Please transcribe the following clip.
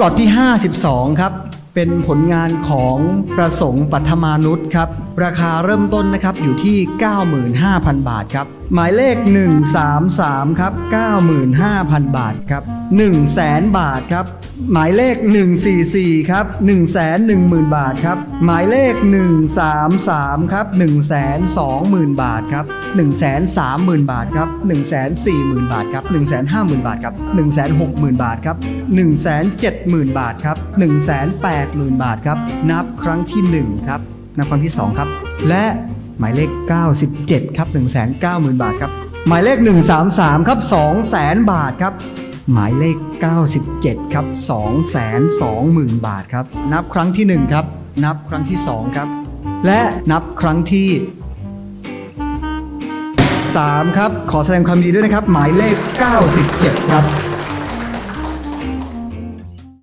หลอดที่ 52 ครับ เป็นผลงานของประสงค์ปัทมานุษย์ครับราคาเริ่มต้นนะครับอยู่ที่ 95,000 บาทครับ หมายเลข 133 ครับ 95,000 บาทครับ100,000 บาทครับ หมายเลข 144 ครับ 110,000 บาทครับ หมายเลข 133 ครับ 120,000 บาทครับ130,000 บาทครับ140,000 บาทครับ150,000 บาทครับ160,000 บาทครับ170,000 บาทครับ180,000 บาทครับ นับครั้งที่ 1 ครับ นับครั้งที่ 2 ครับ และหมายเลข 97 ครับ 190,000 บาทครับ หมายเลข 133 ครับ 200,000 บาทครับ หมายเลข 97 ครับ220,000 บาทครับ นับครั้งที่ 1 ครับ นับครั้งที่ 2 ครับ และนับครั้งที่ 3 ครับ ขอแสดงความยินดีด้วยนะครับ หมายเลข 97 ครับ